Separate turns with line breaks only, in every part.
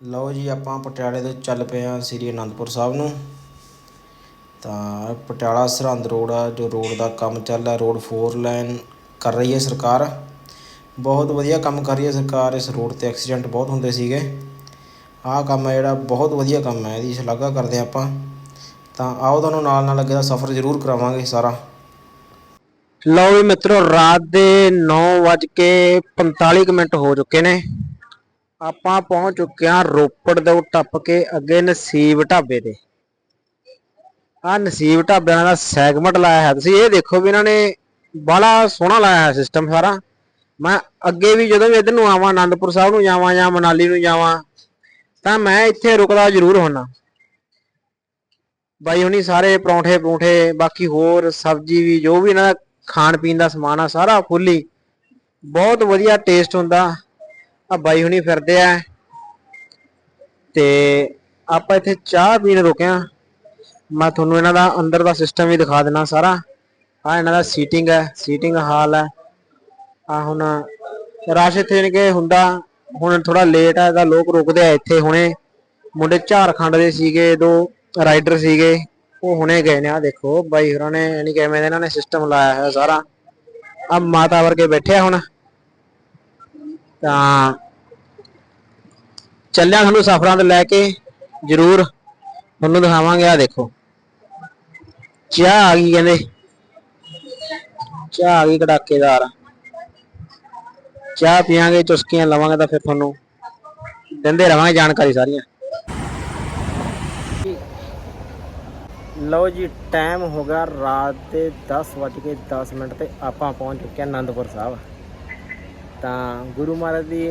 ਲਓ ਜੀ, ਆਪਾਂ ਪਟਿਆਲੇ ਤੋਂ ਚੱਲ ਪਏ ਹਾਂ ਸ੍ਰੀ ਅਨੰਦਪੁਰ ਸਾਹਿਬ ਨੂੰ। ਤਾਂ ਪਟਿਆਲਾ ਸਰਹੰਦ ਰੋਡ ਆ, ਜੋ ਰੋਡ ਦਾ ਕੰਮ ਚੱਲ ਰਿਹਾ, ਰੋਡ 4 ਲਾਈਨ ਕਰ ਰਹੀ ਹੈ ਸਰਕਾਰ। ਬਹੁਤ ਵਧੀਆ ਕੰਮ ਕਰ ਰਹੀ ਹੈ ਸਰਕਾਰ, ਇਸ ਰੋਡ ਤੇ ਐਕਸੀਡੈਂਟ ਬਹੁਤ ਹੁੰਦੇ ਸੀਗੇ। ਆਹ ਕੰਮ ਹੈ ਜਿਹੜਾ, ਬਹੁਤ ਵਧੀਆ ਕੰਮ ਹੈ, ਇਹਦੀ ਸ਼ਲਾਘਾ ਕਰਦੇ ਹਾਂ ਆਪਾਂ। ਤਾਂ ਆਓ ਤੁਹਾਨੂੰ ਨਾਲ ਨਾਲ ਅੱਗੇ ਦਾ ਸਫ਼ਰ ਜ਼ਰੂਰ ਕਰਾਵਾਂਗੇ ਸਾਰਾ।
ਲਓ ਵੀ ਮਿੱਤਰੋ, ਰਾਤ ਦੇ 9:45 ਮਿੰਟ ਹੋ ਚੁੱਕੇ ਨੇ। ਆਪਾਂ ਪਹੁੰਚ ਚੁੱਕੇ ਹਾਂ ਰੋਪੜ ਤੋਂ ਟੱਪ ਕੇ ਅੱਗੇ ਨਸੀਬ ਢਾਬੇ ਤੇ। ਆ ਨਸੀਬ ਢਾਬਿਆਂ ਦਾ ਸੈਗਮੈਂਟ ਲਾਇਆ ਹੈ ਤੁਸੀਂ ਇਹ ਦੇਖੋ ਵੀ ਇਹਨਾਂ ਨੇ ਬੜਾ ਸੋਹਣਾ ਲਾਇਆ ਹੈ ਸਿਸਟਮ ਸਾਰਾ। ਮੈਂ ਅੱਗੇ ਵੀ ਜਦੋਂ ਵੀ ਇੱਧਰ ਨੂੰ ਆਵਾਂ ਆਨੰਦਪੁਰ ਸਾਹਿਬ ਨੂੰ ਜਾਵਾਂ ਜਾਂ ਮਨਾਲੀ ਨੂੰ ਜਾਵਾਂ, ਤਾਂ ਮੈਂ ਇੱਥੇ ਰੁਕਦਾ ਜ਼ਰੂਰ ਹੁੰਨਾ ਬਾਈ ਹੁਣੀ ਸਾਰੇ ਪਰੌਂਠੇ ਪਰੌਂਠੇ, ਬਾਕੀ ਹੋਰ ਸਬਜ਼ੀ ਵੀ, ਜੋ ਵੀ ਇਹਨਾਂ ਦਾ ਖਾਣ ਪੀਣ ਦਾ ਸਮਾਨ ਆ, ਸਾਰਾ ਫੁੱਲੀ ਬਹੁਤ ਵਧੀਆ ਟੇਸਟ ਹੁੰਦਾ। ਆ ਬਾਈ ਹੁਣੀ ਫਿਰਦੇ ਆ। ਤੇ ਆਪਾਂ ਇੱਥੇ ਚਾਹ ਪੀਣ ਰੁਕਿਆ ਮੈਂ ਤੁਹਾਨੂੰ ਇਹਨਾਂ ਦਾ ਅੰਦਰ ਦਾ ਸਿਸਟਮ ਵੀ ਦਿਖਾ ਦੇਣਾ ਸਾਰਾ। ਆ ਇਹਨਾਂ ਦਾ ਸੀਟਿੰਗ ਹੈ ਸੀਟਿੰਗ ਹਾਲ ਹੈ। ਆ ਹੁਣ ਰਸ਼ ਇੱਥੇ ਕਿ ਹੁੰਦਾ, ਹੁਣ ਥੋੜਾ ਲੇਟ ਹੈ ਤਾਂ ਲੋਕ ਰੁਕਦੇ ਆ ਇੱਥੇ ਹੁਣੇ। ਮੁੰਡੇ ਝਾਰਖੰਡ ਦੇ ਸੀਗੇ, ਦੋ ਰਾਈਡਰ ਸੀਗੇ, ਉਹ ਹੁਣੇ ਗਏ ਨੇ। ਆ ਦੇਖੋ ਬਾਈ ਹੋਰਾਂ ਨੇ, ਯਾਨੀ ਕਿ ਦਾ ਇਹਨਾਂ ਨੇ ਸਿਸਟਮ ਲਾਇਆ ਹੋਇਆ ਸਾਰਾ। ਆ ਮਾਤਾ ਵਰਗੇ ਬੈਠੇ ਆ ਹੁਣ। ਤਾਂ ਚੱਲਿਆ ਤੁਹਾਨੂੰ ਸਫ਼ਰਾਂ ਤੋਂ ਲੈ ਕੇ, ਜ਼ਰੂਰ ਤੁਹਾਨੂੰ ਦਿਖਾਵਾਂਗੇ ਆ ਦੇਖੋ। ਚਾਹ ਆ ਗਈ ਕਹਿੰਦੇ। ਚਾਹ ਆ ਗਈ ਕੜਾਕੇਦਾਰ। ਚਾਹ ਪੀਾਂਗੇ ਚੁਸਕੀਆਂ ਲਵਾਂਗੇ ਤਾਂ ਫਿਰ ਤੁਹਾਨੂੰ ਦਿੰਦੇ ਰਵਾਂਗੇ ਜਾਣਕਾਰੀ ਸਾਰੀਆਂ। ਲਓ ਜੀ ਟਾਈਮ ਹੋ ਗਿਆ ਰਾਤ ਦੇ 10:10 ਮਿੰਟ ਤੇ ਆਪਾਂ ਪਹੁੰਚ ਚੁੱਕੇ ਹਾਂ ਆਨੰਦਪੁਰ ਸਾਹਿਬ। ਤਾਂ ਗੁਰੂ ਮਹਾਰਾਜ ਦੀ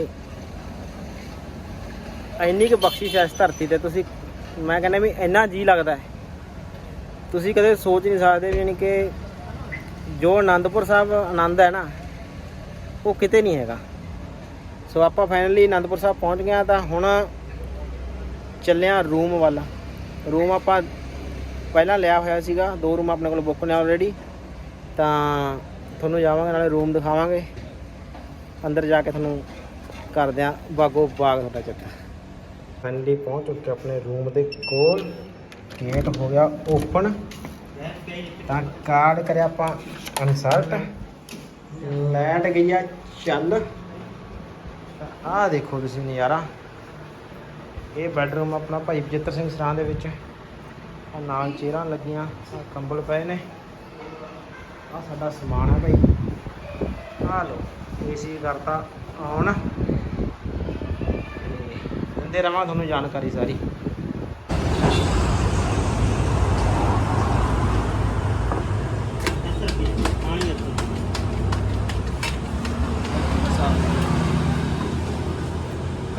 ਇੰਨੀ ਕੁ ਬਖਸ਼ਿਸ਼ ਹੈ ਇਸ ਧਰਤੀ ਤੇ। ਤੁਸੀਂ, ਮੈਂ ਕਹਿੰਦਾ ਵੀ ਇੰਨਾ ਜੀ ਲੱਗਦਾ ਹੈ। ਤੁਸੀਂ ਕਦੇ ਸੋਚ ਨਹੀਂ ਸਕਦੇ ਵੀ ਯਾਨੀ ਕਿ ਜੋ ਆਨੰਦਪੁਰ ਸਾਹਿਬ ਆਨੰਦ ਹੈ ਨਾ, ਉਹ ਕਿਤੇ ਨਹੀਂ ਹੈਗਾ। ਸੋ ਆਪਾਂ ਫਾਈਨਲੀ ਆਨੰਦਪੁਰ ਸਾਹਿਬ ਪਹੁੰਚ ਗਏ ਹਾਂ ਤਾਂ ਹੁਣ ਚੱਲਿਆ ਰੂਮ ਵੱਲ। ਰੂਮ ਆਪਾਂ ਪਹਿਲਾਂ ਲਿਆ ਹੋਇਆ ਸੀਗਾ। ਦੋ ਰੂਮ ਆਪਣੇ ਕੋਲ ਬੁੱਕ ਨੇ ਆਲਰੇਡੀ ਤਾਂ ਤੁਹਾਨੂੰ ਜਾਵਾਂਗੇ, ਨਾਲੇ ਰੂਮ ਦਿਖਾਵਾਂਗੇ। ਅੰਦਰ ਜਾ ਕੇ ਤੁਹਾਨੂੰ ਕਰਦੇ ਆ ਬਾਗੋ ਬਾਗ ਤੁਹਾਡਾ ਚੱਕਰ। ਫਾਈਨਲੀ ਪਹੁੰਚ ਚੁੱਕੇ ਆਪਣੇ ਰੂਮ ਦੇ ਕੋਲ। ਗੇਟ ਹੋ ਗਿਆ ਓਪਨ ਤਾਂ ਕਾਰਡ ਕਰਿਆ ਆਪਾਂ ਅਨਸਰਟ ਲੈਟ ਗਈ ਚੱਲ। ਆਹ ਦੇਖੋ ਤੁਸੀਂ ਨਜ਼ਾਰਾ। ਇਹ ਬੈਡਰੂਮ ਆਪਣਾ ਭਾਈ ਬਜਿੱਤਰ ਸਿੰਘ ਸਰਾਂ ਦੇ ਵਿੱਚ। ਆ ਨਾਲ ਚੇਰਾਂ ਲੱਗੀਆਂ ਕੰਬਲ ਪਏ ਨੇ। ਆ ਸਾਡਾ ਸਮਾਨ ਹੈ ਭਾਈ। ਆ ਲੋ ਏਸੀ ਕਰਤਾ ਆਨ ਦਿੰਦੇ ਰਵਾਂ ਤੁਹਾਨੂੰ ਜਾਣਕਾਰੀ ਸਾਰੀ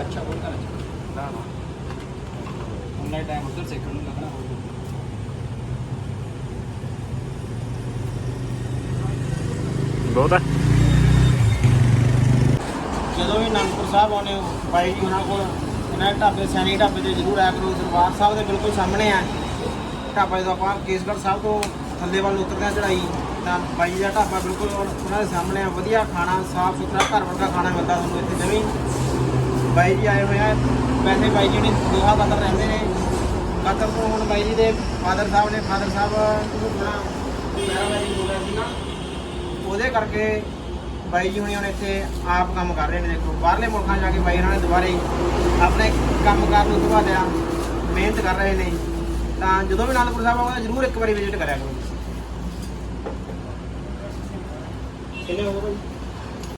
अच्छा बोल कर
ਨਾ ਨਾ
ऑनलाइन टाइम उधर से करने लगा
ਬਹੁਤ ਹੈ
ਜਦੋਂ ਵੀ ਅਨੰਦਪੁਰ ਸਾਹਿਬ ਆਉਂਦੇ ਹੋ, ਬਾਈ ਜੀ ਉਹਨਾਂ ਕੋਲ। ਇਹਨਾਂ ਦੇ ਢਾਬੇ ਸੈਣੀ ਢਾਬੇ ਤੇ ਜ਼ਰੂਰ ਆਇਆ ਕਰੋ, ਦਰਬਾਰ ਸਾਹਿਬ ਦੇ ਬਿਲਕੁਲ ਸਾਹਮਣੇ ਆ। ਢਾਬਾ ਜਦੋਂ ਆਪਾਂ ਕੇਸਗੜ੍ਹ ਸਾਹਿਬ ਤੋਂ ਥੱਲੇ ਵੱਲ ਉਤਰਦੇ ਆ ਚੜਾਈ ਤਾਂ ਬਾਈ ਜੀ ਦਾ ਢਾਬਾ ਬਿਲਕੁਲ ਉਹਨਾਂ ਦੇ ਸਾਹਮਣੇ ਆ, ਵਧੀਆ ਖਾਣਾ, ਸਾਫ਼ ਸੁਥਰਾ, ਘਰ ਵਰਗਾ ਖਾਣਾ ਮਿਲਦਾ ਤੁਹਾਨੂੰ ਇੱਥੇ ਜਮੀ ਬਾਈ ਜੀ ਆਏ ਹੋਏ ਆ, ਵੈਸੇ ਬਾਈ ਜੀ ਨੇ ਦੋਹਾ ਕਤਰ ਰਹਿੰਦੇ ਨੇ। ਕਤਰ ਤੋਂ ਹੁਣ ਬਾਈ ਜੀ ਦੇ ਫਾਦਰ ਸਾਹਿਬ ਨੇ, ਫਾਦਰ ਸਾਹਿਬ ਨੂੰ ਥੋੜਾ ਪੈਰਾਮੈਡਿਕ ਹੋ ਗਿਆ ਸੀ ਉਹਦੇ ਕਰਕੇ ਬਾਈ ਜੀ ਹੁਣੀ ਹੁਣ ਇੱਥੇ ਆਪ ਕੰਮ ਕਰ ਰਹੇ ਨੇ, ਦੇਖੋ, ਬਾਹਰਲੇ ਮੁਲਕਾਂ 'ਚ ਜਾ ਕੇ ਬਾਈ ਉਹਨਾਂ ਨੇ ਦੁਬਾਰੇ ਆਪਣੇ ਕੰਮ ਕਾਰ ਨੂੰ ਸੁਭਾ ਲਿਆ ਮਿਹਨਤ ਕਰ ਰਹੇ ਨੇ, ਤਾਂ ਜਦੋਂ ਵੀ ਅਨੰਦਪੁਰ ਸਾਹਿਬ ਆਉਂਦਾ, ਜ਼ਰੂਰ ਇੱਕ ਵਾਰੀ ਵਿਜ਼ਿਟ ਕਰਿਆ ਕਰੋ। ਕਿੰਨੇ ਹੋ ਗਏ